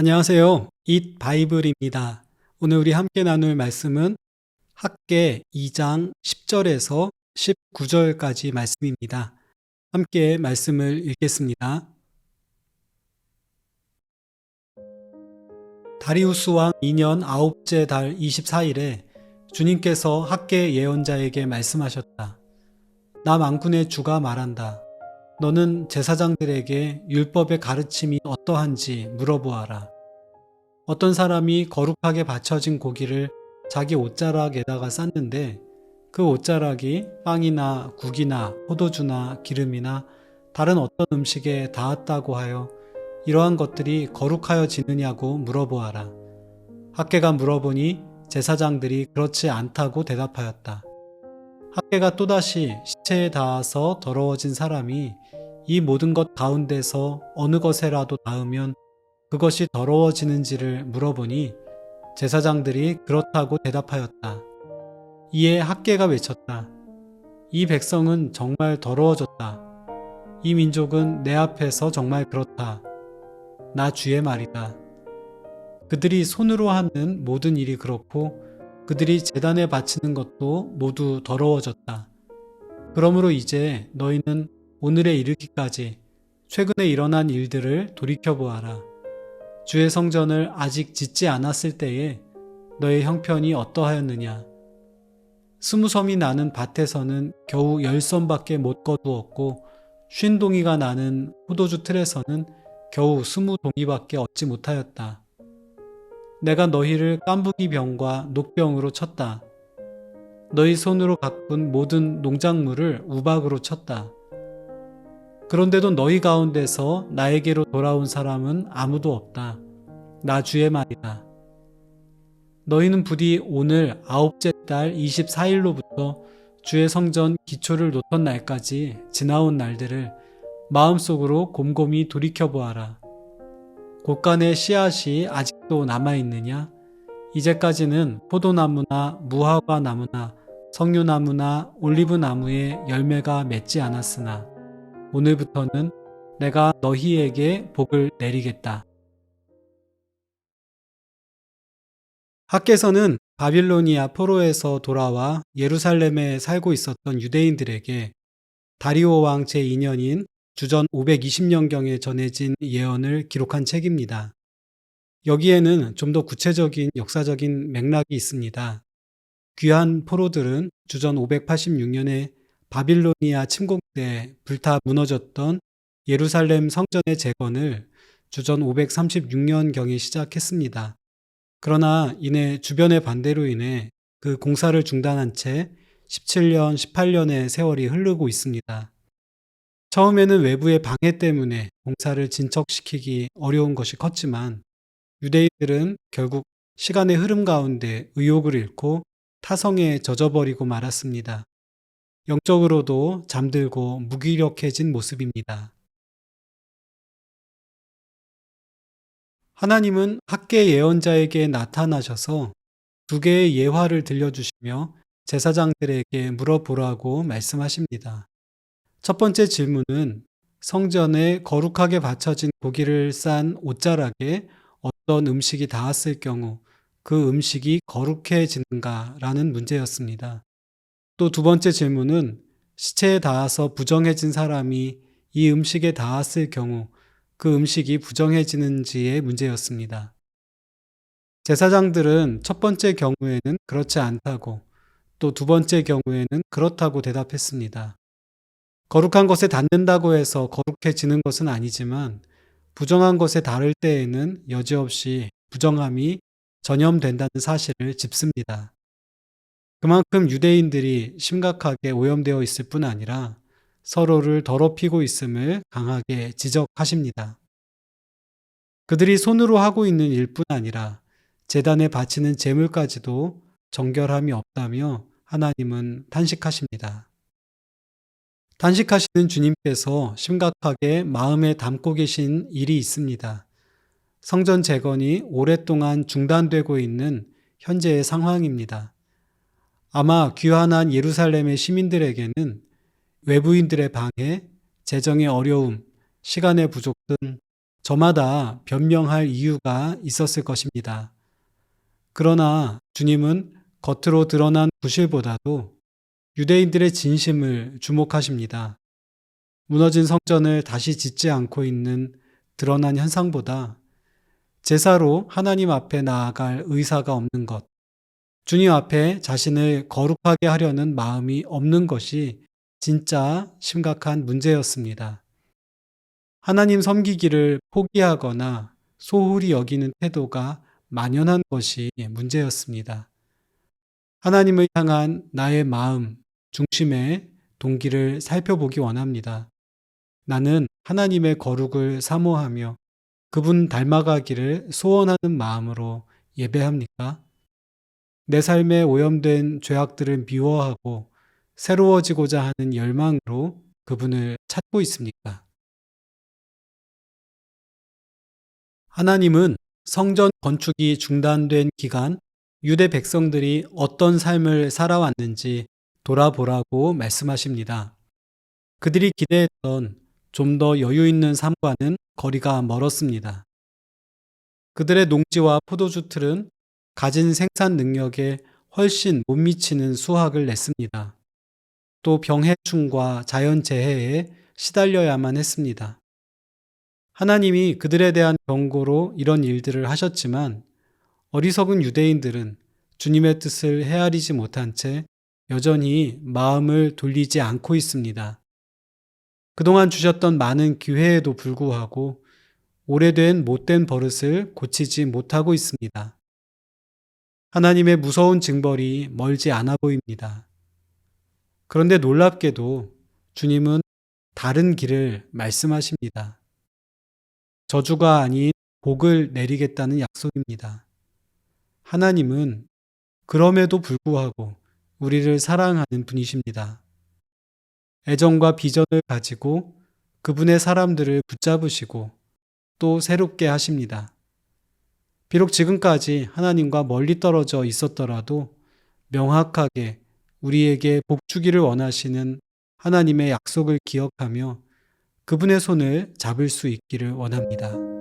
안녕하세요. 잇 바이블입니다. 오늘 우리 함께 나눌 말씀은 학계 2장 10절에서 19절까지 말씀입니다. 함께 말씀을 읽겠습니다. 다리우스 왕 2년 아홉째 달 24일에 주님께서 학계 예언자에게 말씀하셨다. 나 만군의 주가 말한다. 너는 제사장들에게 율법의 가르침이 어떠한지 물어보아라. 어떤 사람이 거룩하게 바쳐진 고기를 자기 옷자락에다가 쌌는데 그 옷자락이 빵이나 국이나 포도주나 기름이나 다른 어떤 음식에 닿았다고 하여 이러한 것들이 거룩하여지느냐고 물어보아라. 학계가 물어보니 제사장들이 그렇지 않다고 대답하였다. 학계가 또다시 시체에 닿아서 더러워진 사람이 이 모든 것 가운데서 어느 것에라도 닿으면 그것이 더러워지는지를 물어보니 제사장들이 그렇다고 대답하였다. 이에 학계가 외쳤다. 이 백성은 정말 더러워졌다. 이 민족은 내 앞에서 정말 그렇다. 나 주의 말이다. 그들이 손으로 하는 모든 일이 그렇고 그들이 재단에 바치는 것도 모두 더러워졌다. 그러므로 이제 너희는 오늘에 이르기까지 최근에 일어난 일들을 돌이켜보아라. 주의 성전을 아직 짓지 않았을 때에 너의 형편이 어떠하였느냐? 스무 섬이 나는 밭에서는 겨우 열 섬밖에 못 거두었고 쉰 동이가 나는 포도주 틀에서는 겨우 스무 동이밖에 얻지 못하였다. 내가 너희를 깐부기 병과 녹병으로 쳤다. 너희 손으로 가꾼 모든 농작물을 우박으로 쳤다. 그런데도 너희 가운데서 나에게로 돌아온 사람은 아무도 없다. 나 주의 말이다. 너희는 부디 오늘 아홉째 달 24일로부터 주의 성전 기초를 놓던 날까지 지나온 날들을 마음속으로 곰곰이 돌이켜보아라. 곳간의 씨앗이 아직도 남아있느냐? 이제까지는 포도나무나 무화과 나무나 석류나무나 올리브나무에 열매가 맺지 않았으나 오늘부터는 내가 너희에게 복을 내리겠다. 학계서는 바빌로니아 포로에서 돌아와 예루살렘에 살고 있었던 유대인들에게 다리오 왕 제2년인 주전 520년경에 전해진 예언을 기록한 책입니다. 여기에는 좀 더 구체적인 역사적인 맥락이 있습니다. 귀한 포로들은 주전 586년에 바빌로니아 침공 때 불타 무너졌던 예루살렘 성전의 재건을 주전 536년경에 시작했습니다. 그러나 이내 주변의 반대로 인해 그 공사를 중단한 채 17년, 18년의 세월이 흐르고 있습니다. 처음에는 외부의 방해 때문에 공사를 진척시키기 어려운 것이 컸지만 유대인들은 결국 시간의 흐름 가운데 의욕을 잃고 타성에 젖어버리고 말았습니다. 영적으로도 잠들고 무기력해진 모습입니다. 하나님은 학계 예언자에게 나타나셔서 두 개의 예화를 들려주시며 제사장들에게 물어보라고 말씀하십니다. 첫 번째 질문은 성전에 거룩하게 바쳐진 고기를 싼 옷자락에 어떤 음식이 닿았을 경우 그 음식이 거룩해지는가 라는 문제였습니다. 또 두 번째 질문은 시체에 닿아서 부정해진 사람이 이 음식에 닿았을 경우 그 음식이 부정해지는지의 문제였습니다. 제사장들은 첫 번째 경우에는 그렇지 않다고 또 두 번째 경우에는 그렇다고 대답했습니다. 거룩한 것에 닿는다고 해서 거룩해지는 것은 아니지만 부정한 것에 닿을 때에는 여지없이 부정함이 전염된다는 사실을 짚습니다. 그만큼 유대인들이 심각하게 오염되어 있을 뿐 아니라 서로를 더럽히고 있음을 강하게 지적하십니다. 그들이 손으로 하고 있는 일뿐 아니라 재단에 바치는 재물까지도 정결함이 없다며 하나님은 탄식하십니다. 탄식하시는 주님께서 심각하게 마음에 담고 계신 일이 있습니다. 성전 재건이 오랫동안 중단되고 있는 현재의 상황입니다. 아마 귀환한 예루살렘의 시민들에게는 외부인들의 방해, 재정의 어려움, 시간의 부족 등 저마다 변명할 이유가 있었을 것입니다. 그러나 주님은 겉으로 드러난 부실보다도 유대인들의 진심을 주목하십니다. 무너진 성전을 다시 짓지 않고 있는 드러난 현상보다 제사로 하나님 앞에 나아갈 의사가 없는 것, 주님 앞에 자신을 거룩하게 하려는 마음이 없는 것이 진짜 심각한 문제였습니다. 하나님 섬기기를 포기하거나 소홀히 여기는 태도가 만연한 것이 문제였습니다. 하나님을 향한 나의 마음, 중심의 동기를 살펴보기 원합니다. 나는 하나님의 거룩을 사모하며 그분 닮아가기를 소원하는 마음으로 예배합니까? 내 삶에 오염된 죄악들을 미워하고 새로워지고자 하는 열망으로 그분을 찾고 있습니까? 하나님은 성전 건축이 중단된 기간 유대 백성들이 어떤 삶을 살아왔는지 돌아보라고 말씀하십니다. 그들이 기대했던 좀 더 여유 있는 삶과는 거리가 멀었습니다. 그들의 농지와 포도주 틀은 가진 생산 능력에 훨씬 못 미치는 수확을 냈습니다. 또 병해충과 자연재해에 시달려야만 했습니다. 하나님이 그들에 대한 경고로 이런 일들을 하셨지만 어리석은 유대인들은 주님의 뜻을 헤아리지 못한 채 여전히 마음을 돌리지 않고 있습니다. 그동안 주셨던 많은 기회에도 불구하고 오래된 못된 버릇을 고치지 못하고 있습니다. 하나님의 무서운 징벌이 멀지 않아 보입니다. 그런데 놀랍게도 주님은 다른 길을 말씀하십니다. 저주가 아닌 복을 내리겠다는 약속입니다. 하나님은 그럼에도 불구하고 우리를 사랑하는 분이십니다. 애정과 비전을 가지고 그분의 사람들을 붙잡으시고 또 새롭게 하십니다. 비록 지금까지 하나님과 멀리 떨어져 있었더라도 명확하게 우리에게 복 주기를 원하시는 하나님의 약속을 기억하며 그분의 손을 잡을 수 있기를 원합니다.